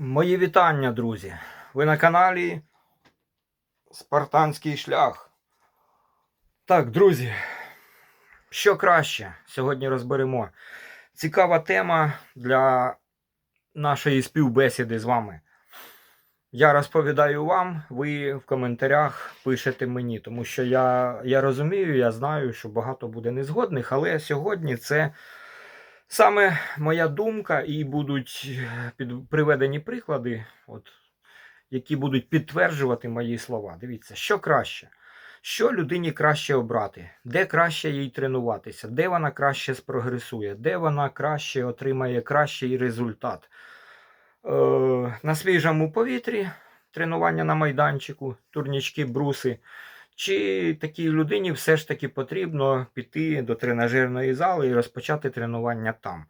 Мої вітання, друзі. Ви на каналі Спартанський шлях. Так, друзі, що краще сьогодні розберемо. Цікава тема для нашої співбесіди з вами. Я розповідаю вам, ви в коментарях пишете мені, тому що я, я розумію, я знаю, що багато буде незгодних, але сьогодні це саме моя думка, і будуть під, приведені приклади, от, які будуть підтверджувати мої слова. Дивіться, що краще. Що людині краще обрати, де краще їй тренуватися, де вона краще спрогресує, де вона краще отримає кращий результат. Е, на свіжому повітрі тренування на майданчику, турнічки, бруси. Чи такій людині все ж таки потрібно піти до тренажерної зали і розпочати тренування там?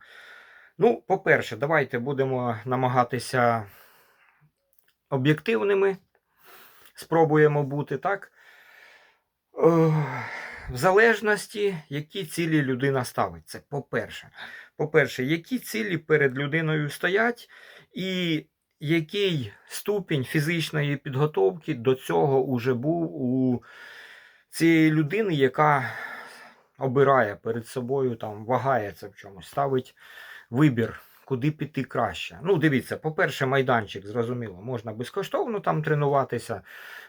Ну, по-перше, давайте будемо намагатися об'єктивними. Спробуємо бути так. Е, В залежності, які цілі людина ставить. Це по-перше. По-перше, які цілі перед людиною стоять, і який ступінь фізичної підготовки до цього уже був у цієї людини, яка обирає перед собою, там, вагається в чомусь, ставить вибір, куди піти краще. Ну, дивіться, по-перше, майданчик, зрозуміло, можна безкоштовно там тренуватися,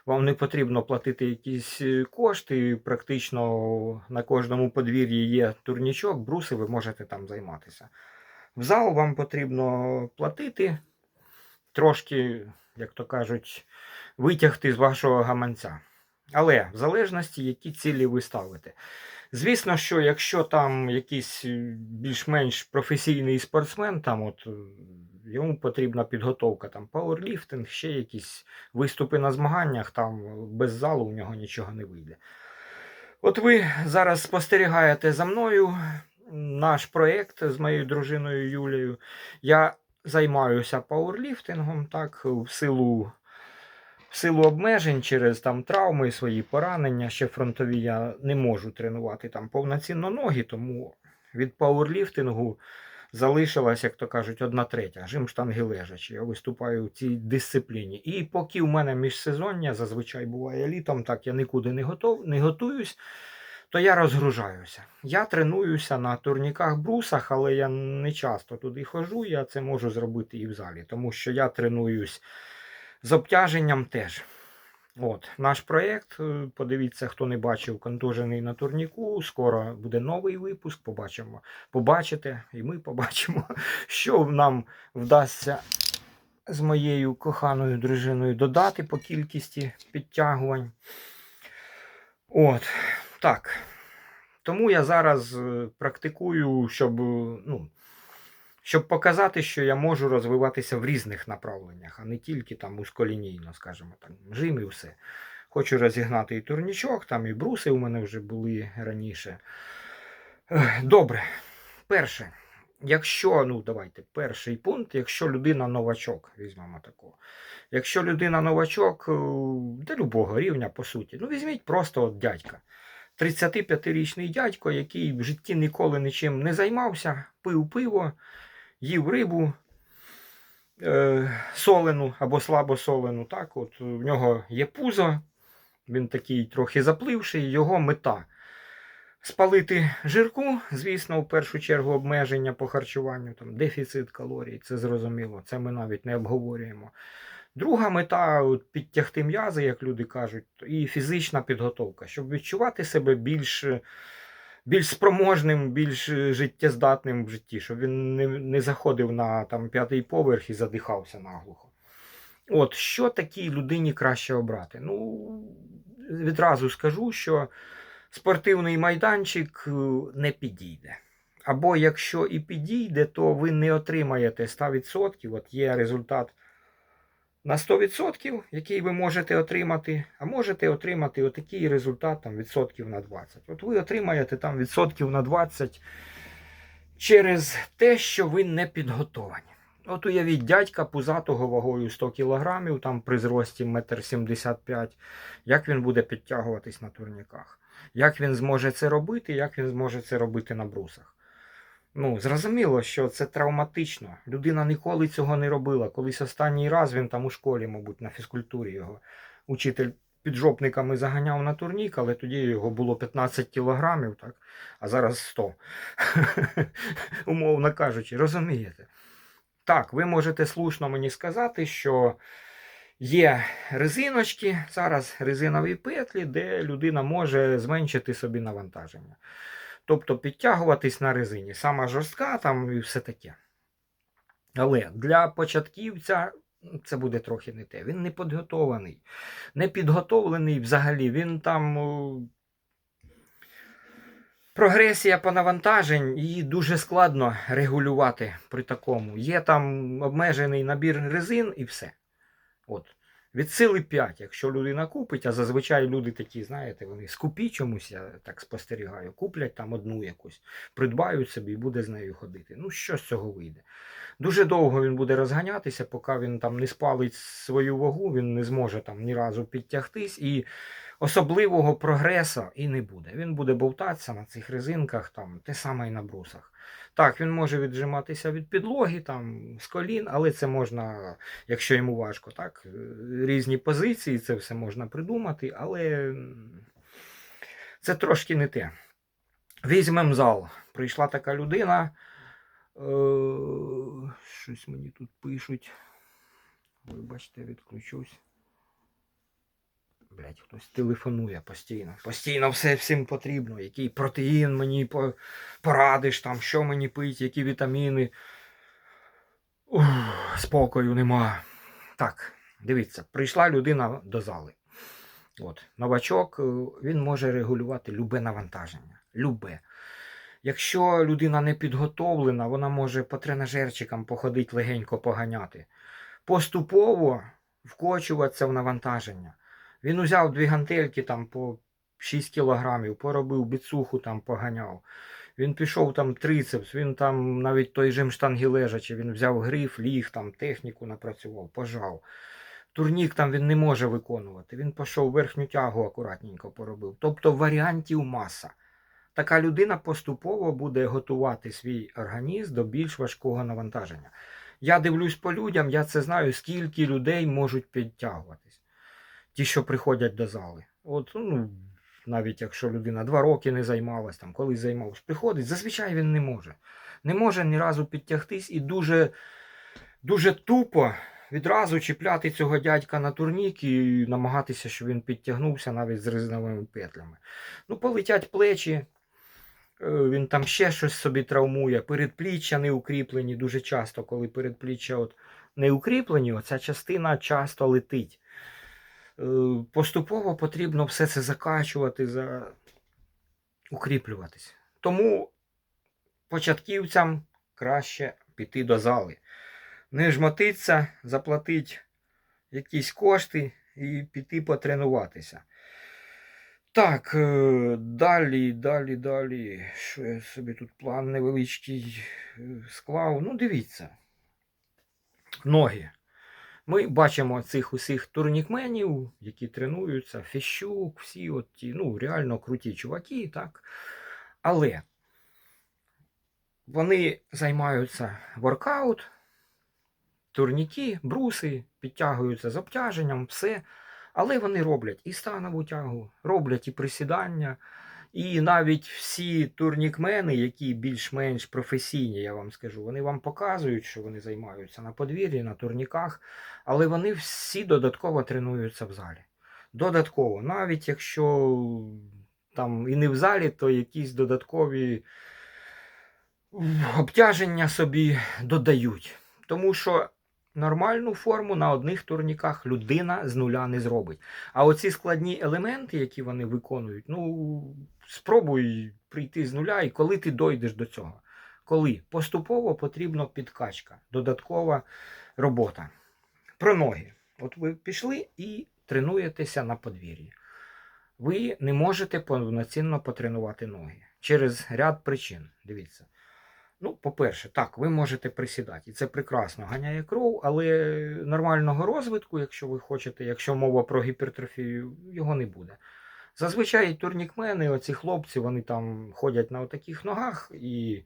вам не потрібно платити якісь е, кошти. Практично на кожному подвір'ї є турнічок, бруси, ви можете там займатися. В зал вам потрібно платити, трошки, як то кажуть, витягти з вашого гаманця. Але в залежності, які цілі ви ставите. Звісно, що якщо там якийсь е, більш-менш професійний спортсмен, там от е, йому потрібна підготовка, там пауерліфтинг, ще якісь виступи на змаганнях, там без залу у нього нічого не вийде. От ви зараз спостерігаєте за мною наш проєкт з моєю дружиною Юлією. Я займаюся пауерліфтингом, так, в силу в силу обмежень через там травми, свої поранення, ще фронтові я не можу тренувати там повноцінно ноги, тому від пауерліфтингу залишилась, як то кажуть, одна третя. Жим штанги лежачі. Я виступаю в цій дисципліні. І поки в мене міжсезоння, зазвичай буває літом, так я нікуди не, готов, не готуюсь. То я розгружаюся. Я тренуюся на турніках брусах, але я не часто туди ходжу. Я це можу зробити і в залі, тому що я тренуюсь з обтяженням теж. От, Наш проєкт, е, подивіться, хто не бачив контужений на турніку. Скоро буде новий випуск. Побачимо, побачите, і ми побачимо, що нам вдасться з моєю коханою дружиною додати по кількості підтягувань. От, так. Тому я зараз е, практикую, щоб, е, ну, щоб показати, що я можу розвиватися в різних направленнях, а не тільки там мусколінійно, скажімо так, жим і все. Хочу розігнати і турнічок, там і бруси у мене вже були раніше. Добре. Перше, якщо, ну давайте, перший пункт, якщо людина новачок, візьмемо такого. Якщо людина новачок е, до любого рівня, по суті, ну візьміть просто от дядька. 35-річний дядько, який в житті ніколи нічим не займався, пив пиво, їв рибу е, солену або слабосолену. Так, от в нього є пузо, він такий трохи запливший, його мета. Спалити жирку, звісно, в першу чергу обмеження по харчуванню, там, дефіцит калорій, це зрозуміло, це ми навіть не обговорюємо. Друга мета підтягти м'язи, як люди кажуть, і фізична підготовка, щоб відчувати себе більш, більш спроможним, більш життєздатним в житті, щоб він не, не заходив на там, п'ятий поверх і задихався наглухо. От, що такій людині краще обрати? Ну, відразу скажу, що спортивний майданчик е, не підійде. Або якщо і підійде, то ви не отримаєте 100%. От є результат на 100%, який ви можете отримати, а можете отримати отакий результат там, відсотків на 20. От ви отримаєте там відсотків на 20 через те, що ви не підготовані. От уявіть дядька пузатого вагою 100 кг, там при зрості 1,75 м, як він буде підтягуватись на турніках. Як він зможе це робити, як він зможе це робити на брусах. Ну, зрозуміло, що це травматично. Людина ніколи цього не робила. Колись останній раз він там у школі, мабуть, на фізкультурі його учитель піджопниками заганяв на турнік, але тоді його було 15 кілограмів, так? а зараз 100. Умовно кажучи, розумієте? Так, ви можете слушно мені сказати, що є резиночки, зараз резинові петлі, де людина може зменшити собі навантаження. Тобто підтягуватись на резині. Сама жорстка там і все таке. Але для початківця це буде трохи не те. Він не підготований. Не підготовлений взагалі. Він там. Прогресія по навантажень, її дуже складно регулювати при такому. Є там обмежений набір резин і все. От. Від сили 5, якщо людина купить, а зазвичай люди такі, знаєте, вони скупі чомусь, я так спостерігаю, куплять там одну якусь, придбають собі і буде з нею ходити. Ну, що з цього вийде? Дуже довго він буде розганятися, поки він там не спалить свою вагу, він не зможе там ні разу підтягтись, і особливого прогресу і не буде. Він буде бовтатися на цих резинках, там, те саме і на брусах. Так, він може віджиматися від підлоги, там, з колін, але це можна, якщо йому важко, так, е, різні позиції, це все можна придумати, але це трошки не те. Візьмемо зал. Прийшла така людина. Е, щось мені тут пишуть. Вибачте, відключусь. Блять, хтось телефонує постійно. Постійно все всім потрібно. Який протеїн мені порадиш, там, що мені пить, які вітаміни. Ух, спокою нема. Так, дивіться, прийшла людина до зали. От, новачок, е, він може регулювати любе навантаження. Любе. Якщо людина не підготовлена, вона може по тренажерчикам походити легенько поганяти. Поступово вкочуватися в навантаження. Він узяв дві гантельки там по 6 кілограмів, поробив біцуху там поганяв. Він пішов там трицепс, він там навіть той жим штанги лежачи, він взяв гриф, ліг, там техніку напрацював, пожав. Турнік там він не може виконувати. Він пішов верхню тягу акуратненько поробив. Тобто варіантів маса. Така людина поступово буде готувати свій організм до більш важкого навантаження. Я дивлюсь по людям, я це знаю, скільки людей можуть підтягуватись. Ті, що приходять до зали. От, ну, навіть якщо людина два роки не займалась, там, колись займалась, приходить, зазвичай він не може. Не може ні разу підтягтись і дуже, дуже тупо відразу чіпляти цього дядька на турнік і намагатися, щоб він підтягнувся навіть з резиновими петлями. Ну, полетять плечі, е, він там ще щось собі травмує, передпліччя не укріплені дуже часто, коли передпліччя от не укріплені, оця частина часто летить. Е, Поступово потрібно все це закачувати, за... укріплюватись. Тому початківцям краще піти до зали. Не жмотиться, заплатити якісь кошти і піти потренуватися. Так, е, далі, далі, далі. Що я собі тут план невеличкий е, склав. Ну, дивіться. Ноги. Ми бачимо цих усіх турнікменів, які тренуються, Фіщук, всі от ті, ну, реально круті чуваки, так. Але вони займаються воркаут, турніки, бруси, підтягуються з обтяженням, все. Але вони роблять і станову тягу, роблять і присідання. І навіть всі турнікмени, які більш-менш професійні, я вам скажу, вони вам показують, що вони займаються на подвір'ї, на турніках, але вони всі додатково тренуються в залі. Додатково, навіть якщо там і не в залі, то якісь додаткові обтяження собі додають. Тому що нормальну форму на одних турніках людина з нуля не зробить. А оці складні елементи, які вони виконують, ну спробуй прийти з нуля, і коли ти дойдеш до цього. Коли поступово потрібна підкачка, додаткова робота. Про ноги. От ви пішли і тренуєтеся на подвір'ї. Ви не можете повноцінно потренувати ноги через ряд причин. Дивіться. Ну, по-перше, так, ви можете присідати, і це прекрасно ганяє кров, але нормального розвитку, якщо ви хочете, якщо мова про гіпертрофію, його не буде. Зазвичай турнікмени, оці хлопці, вони там ходять на таких ногах, і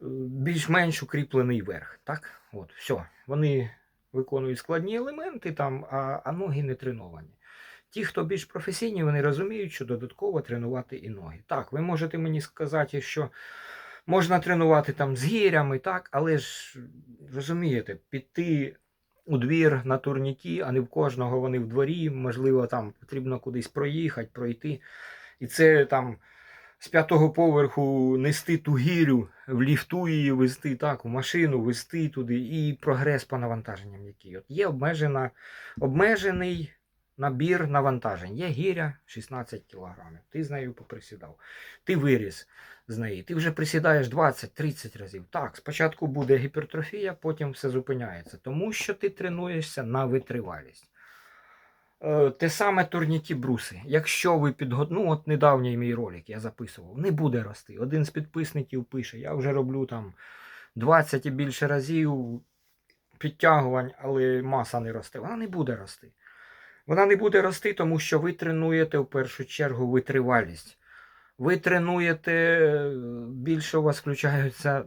більш-менш укріплений верх. Так? От, все. Вони виконують складні елементи, там, а, а ноги не треновані. Ті, хто більш професійні, вони розуміють, що додатково тренувати і ноги. Так, ви можете мені сказати, що можна тренувати там з гірями, так, але ж розумієте, піти у двір на турніки, а не в кожного вони в дворі, можливо, там потрібно кудись проїхати, пройти. І це там з п'ятого поверху нести ту гірю, в ліфту її вести, так, в машину вести туди, і прогрес по навантаженням який. От є обмежена, обмежений набір навантажень. Є гіря 16 кілограмів. Ти з нею поприсідав. Ти виріс з неї. Ти вже присідаєш 20-30 разів. Так, спочатку буде гіпертрофія, потім все зупиняється, тому що ти тренуєшся на витривалість. Е, Те саме турніки бруси. Якщо ви підго... ну от недавній мій ролик я записував, не буде рости. Один з підписників пише: я вже роблю там 20 і більше разів підтягувань, але маса не росте. Вона не буде рости. Вона не буде рости, тому що ви тренуєте в першу чергу витривалість. Ви тренуєте, більше у вас включаються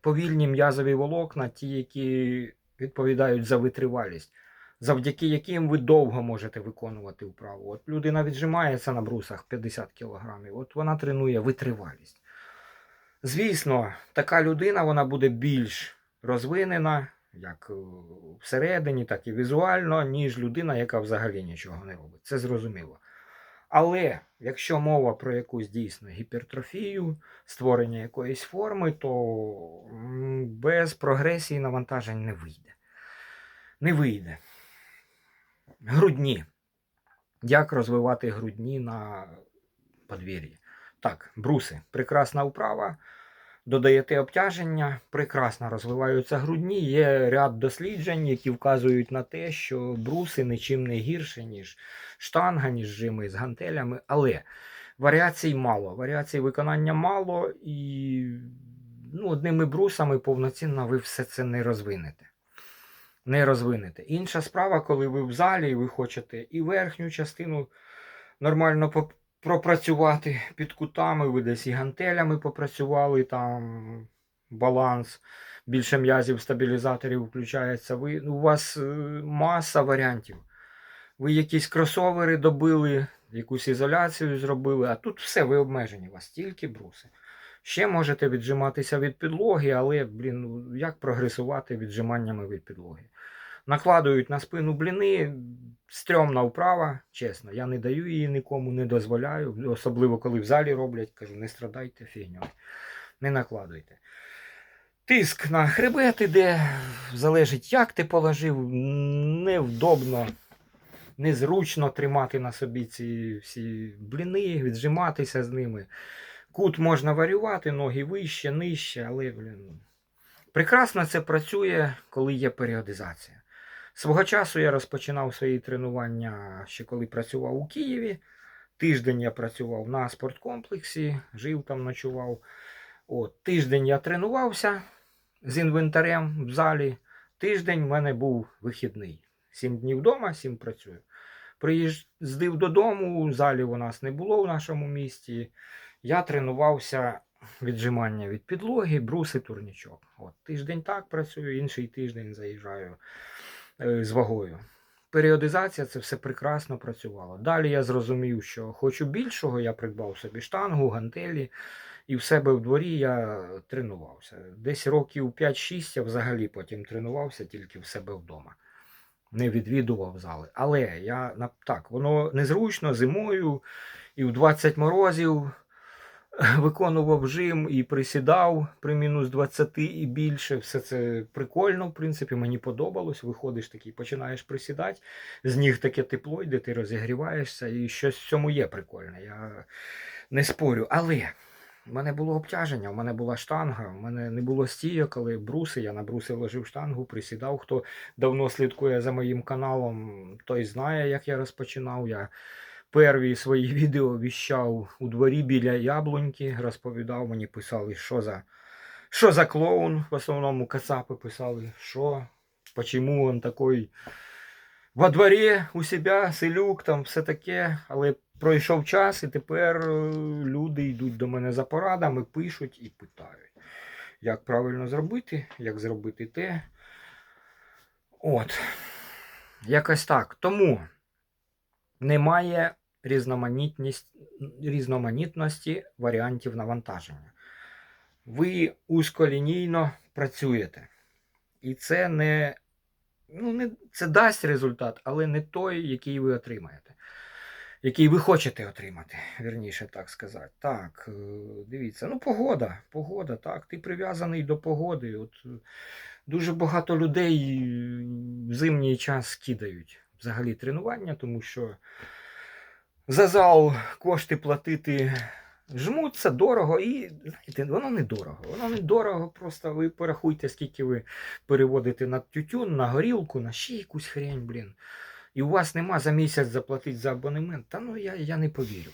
повільні м'язові волокна, ті, які відповідають за витривалість, завдяки яким ви довго можете виконувати вправу. От людина віджимається на брусах 50 кг, от вона тренує витривалість. Звісно, така людина вона буде більш розвинена, як е, всередині, так і візуально, ніж людина, яка взагалі нічого не робить. Це зрозуміло. Але якщо мова про якусь дійсно гіпертрофію, створення якоїсь форми, то без прогресії навантажень не вийде. Не вийде. Грудні. Як розвивати грудні на подвір'ї? Так, бруси. Прекрасна вправа. Додаєте обтяження, прекрасно розвиваються грудні. Є ряд досліджень, які вказують на те, що бруси нічим не гірше, ніж штанга, ніж жими з гантелями. Але варіацій мало. Варіацій виконання мало, і ну, одними брусами повноцінно ви все це не розвинете. Не розвинете. Інша справа, коли ви в залі і ви хочете і верхню частину нормально пропрацювати під кутами, ви десь і гантелями попрацювали, там баланс, більше м'язів, стабілізаторів включається. Ви, у вас е, маса варіантів. Ви якісь кросовери добили, якусь ізоляцію зробили, а тут все, ви обмежені, у вас тільки бруси. Ще можете віджиматися від підлоги, але, блін, ну, як прогресувати віджиманнями від підлоги? Накладують на спину бліни, стрьомна вправа, чесно, я не даю її нікому, не дозволяю, особливо коли в залі роблять, кажу, не страдайте фігньою, не накладуйте. Тиск на хребет іде, залежить, як ти положив, невдобно, незручно тримати на собі ці всі бліни, віджиматися з ними. Кут можна варювати, ноги вище, нижче, але блін, прекрасно це працює, коли є періодизація. Свого часу я розпочинав свої тренування ще коли працював у Києві. Тиждень я працював на спорткомплексі, жив там, ночував. От, тиждень я тренувався з інвентарем в залі. Тиждень в мене був вихідний. Сім днів вдома, сім працюю. Приїздив додому, у залі у нас не було в нашому місті. Я тренувався віджимання від підлоги, бруси, турнічок. От, тиждень так працюю, інший тиждень заїжджаю з вагою. Періодизація це все прекрасно працювало. Далі я зрозумів, що хочу більшого, я придбав собі штангу, гантелі, і в себе в дворі я тренувався. Десь років 5-6 я взагалі потім тренувався тільки в себе вдома. Не відвідував зали. Але я так, воно незручно зимою і в 20 морозів виконував жим і присідав при мінус 20 і більше. Все це прикольно, в принципі, мені подобалось. Виходиш такий, починаєш присідати, з ніг таке тепло йде, ти розігріваєшся, і щось в цьому є прикольне. Я не спорю. Але в мене було обтяження, в мене була штанга, в мене не було стійок, але бруси. Я на бруси ложив штангу, присідав. Хто давно слідкує за моїм каналом, той знає, як я розпочинав. Я перві свої відео віщав у дворі біля яблуньки, розповідав, мені писали, що за, що за клоун. В основному кацапи писали, що, почему він такий во дворі у себе, селюк, там все таке. Але пройшов час, і тепер е, люди йдуть до мене за порадами, пишуть і питають. як правильно зробити, як зробити те. От. Якось так. Тому немає різноманітність, різноманітності варіантів навантаження. Ви узколінійно працюєте. І це не, ну, не це дасть результат, але не той, який ви отримаєте. Який ви хочете отримати, вірніше так сказати. Так, е, дивіться, ну погода, погода, так, ти прив'язаний до погоди. От е, дуже багато людей в зимній час кидають взагалі тренування, тому що за зал кошти платити жмуть, це дорого, і знаєте, воно не дорого. Воно не дорого, просто ви порахуйте, скільки ви переводите на тютюн, на горілку, на ще якусь хрень, блін. І у вас нема за місяць заплатити за абонемент. Та ну я, я не повірю.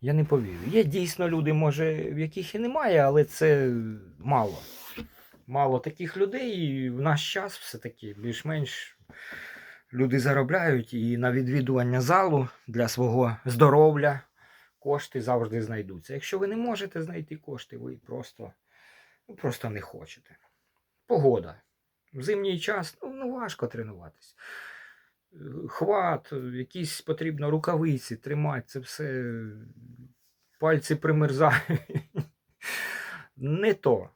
Я не повірю. Є дійсно люди, може, в яких і немає, але це мало. Мало таких людей, і в наш час все-таки більш-менш люди заробляють і на відвідування залу для свого здоров'я кошти завжди знайдуться. Якщо ви не можете знайти кошти, ви просто, ну, просто не хочете. Погода. В зимній час ну, ну, важко тренуватись. Хват, якісь потрібно рукавиці тримати, це все пальці примерзають. Не то.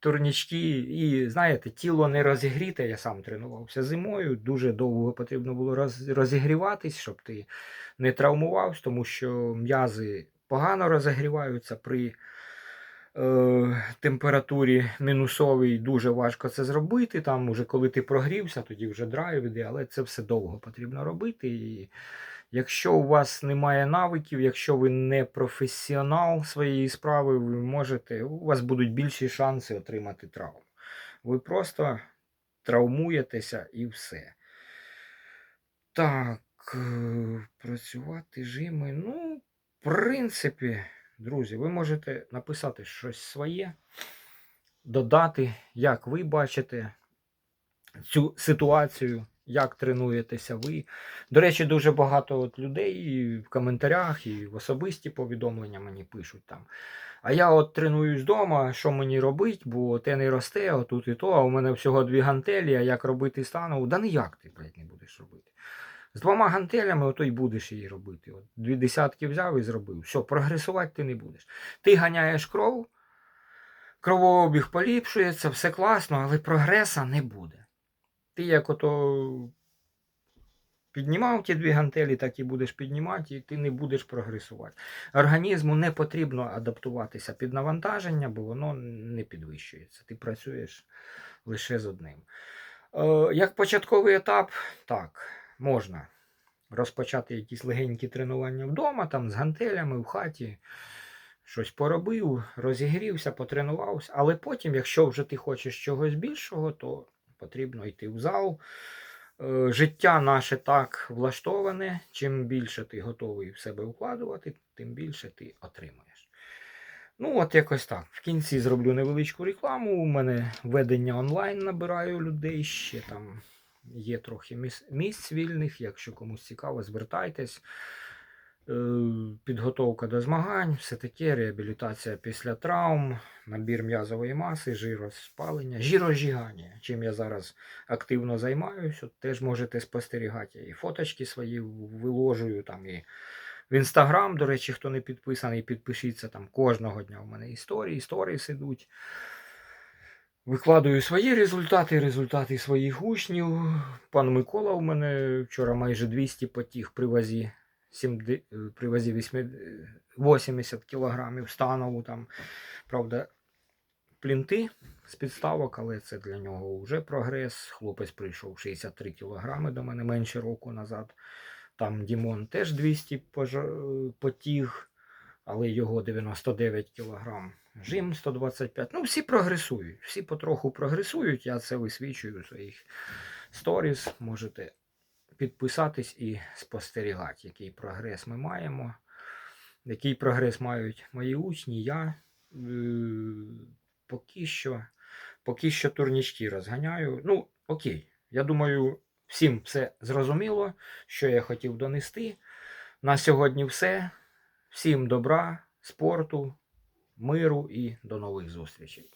Турнічки, і знаєте, тіло не розігріте. Я сам тренувався зимою. Дуже довго потрібно було роз, розігріватись, щоб ти не травмувався, тому що м'язи погано розігріваються при е, температурі мінусовій. Дуже важко це зробити. Там, уже коли ти прогрівся, тоді вже драйв іде, але це все довго потрібно робити. І Якщо у вас немає навиків, якщо ви не професіонал своєї справи, ви можете, у вас будуть більші шанси отримати травму. Ви просто травмуєтеся і все. Так, е, працювати жими. Ну, в принципі, друзі, ви можете написати щось своє, додати, як ви бачите цю ситуацію як тренуєтеся ви. До речі, дуже багато от людей і в коментарях і в особисті повідомлення мені пишуть там. А я от тренуюсь вдома, що мені робити, бо те не росте, отут і то, а у мене всього дві гантелі, а як робити стану? Да ніяк ти, блядь, не будеш робити. З двома гантелями ото й будеш її робити. От Дві десятки взяв і зробив. Все, прогресувати ти не будеш. Ти ганяєш кров, кровообіг поліпшується, все класно, але прогреса не буде. Ти як ото піднімав ті дві гантелі, так і будеш піднімати, і ти не будеш прогресувати. Організму не потрібно адаптуватися під навантаження, бо воно не підвищується. Ти працюєш лише з одним. Е, Як початковий етап, так, можна розпочати якісь легенькі тренування вдома, там з гантелями в хаті. Щось поробив, розігрівся, потренувався, але потім, якщо вже ти хочеш чогось більшого, то потрібно йти в зал. Е, Життя наше так влаштоване. Чим більше ти готовий в себе вкладувати, тим більше ти отримаєш. Ну, от якось так. В кінці зроблю невеличку рекламу. У мене ведення онлайн набираю людей. Ще там є трохи місць вільних. Якщо комусь цікаво, звертайтесь. Е, Підготовка до змагань, все таке, реабілітація після травм, набір м'язової маси, жироспалення, жирозжигання, чим я зараз активно займаюся, теж можете спостерігати. І фоточки свої виложую там і в інстаграм, до речі, хто не підписаний, підпишіться там кожного дня. У мене історії, історії сидуть. Викладую свої результати, результати своїх учнів. Пан Микола у мене вчора майже 200 потіг при вазі 70, при вазі 80 кілограмів станову там, правда, плінти з підставок, але це для нього вже прогрес. Хлопець прийшов 63 кілограми до мене менше року назад. Там Дімон теж 200 пожа- потіг, але його 99 кілограм. Жим 125. Ну, всі прогресують, всі потроху прогресують. Я це висвічую у своїх сторіс. Можете підписатись і спостерігати, який прогрес ми маємо, який прогрес мають мої учні, я е, поки що, поки що турнічки розганяю. Ну, окей, я думаю, всім все зрозуміло, що я хотів донести. На сьогодні все. Всім добра, спорту, миру і до нових зустрічей.